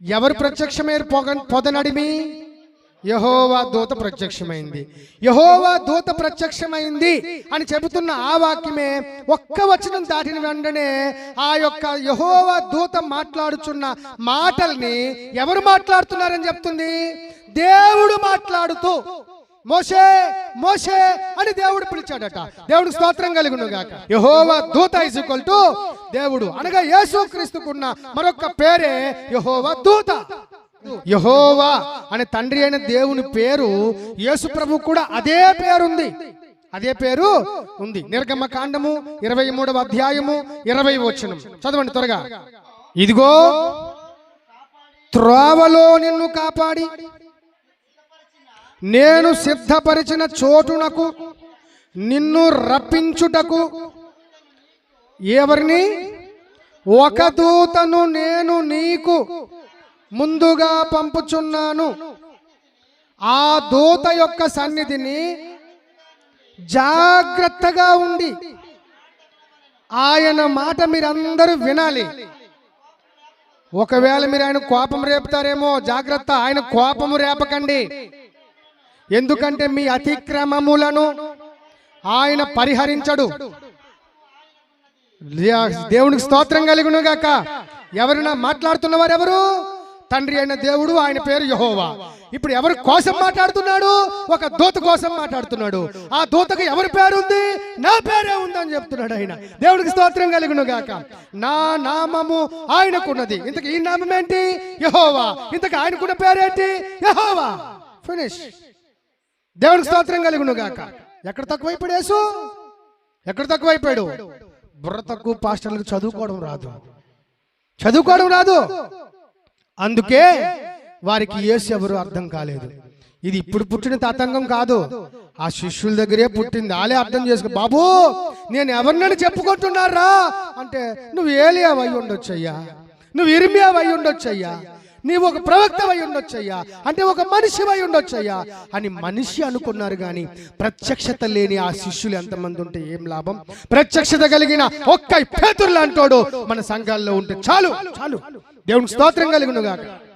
ఎవరు ప్రత్యక్షమైన పొగ పొదనడిమి? యహోవా దూత ప్రత్యక్షమైంది. యహోవా దూత ప్రత్యక్షమైంది అని చెబుతున్న ఆ వాక్యమే ఒక్క వచనం దాటిన వెంటనే ఆ యొక్క యహోవా దూత మాట్లాడుచున్న మాటల్ని ఎవరు మాట్లాడుతున్నారని చెప్తుంది? దేవుడు మాట్లాడుతూ మోషే మోషే అని దేవుడు పిలిచాడట. దేవుడు స్తోత్రం కలుగును గాక యహోవా దూత ఇసుకొల్ టు దేవుడు అనగా యేసు క్రీస్తుకున్న మరొక పేరే యహోవా దూత. యహోవా అనే తండ్రి అయిన దేవుని పేరు యేసు ప్రభు కూడా అదే పేరుంది. అదే పేరు ఉంది. నిర్గమ కాండము ఇరవై మూడవ అధ్యాయము ఇరవై వచనం. చదవండి త్వరగా. ఇదిగో త్రోవలో నిన్ను కాపాడి నేను సిద్ధపరిచిన చోటునకు నిన్ను రప్పించుటకు ఎవరిని? ఒక దూతను నేను నీకు ముందుగా పంపుచున్నాను. ఆ దూత యొక్క సన్నిధిని జాగ్రత్తగా ఉండి ఆయన మాట మీరందరూ వినాలి. ఒకవేళ మీరు ఆయన కోపం రేపుతారేమో జాగ్రత్త ఆయన కోపము రేపకండి. ఎందుకంటే మీ అతిక్రమములను ఆయన పరిహరించడు. దేవునికి స్తోత్రం కలుగును గాక ఎవరైనా మాట్లాడుతున్నవారు ఎవరు తండ్రి అయిన దేవుడు ఆయన పేరు యహోవా. ఇప్పుడు ఎవరి కోసం మాట్లాడుతున్నాడు? ఒక దూత కోసం మాట్లాడుతున్నాడు. ఆ దూతకు ఎవరి పేరుంది? నా పేరే ఉందని చెప్తున్నాడు ఆయన. దేవుడికి స్తోత్రం కలుగును గాక నా నామము ఆయనకున్నది. ఇంతకు ఈ నామం ఏంటి? యహోవా. ఇంతకు ఆయనకున్న పేరేంటి? యహోవా. ఫినిష్ దేవునికి స్తోత్రం కలుగును గాక. ఎక్కడ తక్కువైపోయాడు యేసు? ఎక్కడ తక్కువైపోయాడు? బుర్ర తక్కువ పాస్టర్లకు చదువుకోవడం రాదు. చదువుకోవడం రాదు. అందుకే వారికి యేసు ఎవరు అర్థం కాలేదు. ఇది ఇప్పుడు పుట్టిన తతంగం కాదు. ఆ శిష్యుల దగ్గరే పుట్టింది. ఆలే అర్థం చేసుకో బాబు నేను ఎవరినని చెప్పుకుంటున్నారా? అంటే నువ్వు ఏలియావు అయి ఉండొచ్చయ్యా. నువ్వు ఇర్మియావు అయి ఉండొచ్చయ్యా. నీవు ఒక ప్రవక్తవై ఉండొచ్చయ్యా. అంటే ఒక మనిషివై ఉండొచ్చయ్యా. అని మనిషి అనుకున్నారు కానీ ప్రత్యక్షత లేని ఆ శిష్యులు ఎంతమంది ఉంటే ఏం లాభం? ప్రత్యక్షత కలిగిన ఒక్క పేతుర్లు అంటాడు మన సంఘాల్లో ఉంటే చాలు. చాలు. దేవుని స్తోత్రం కలిగినగాక.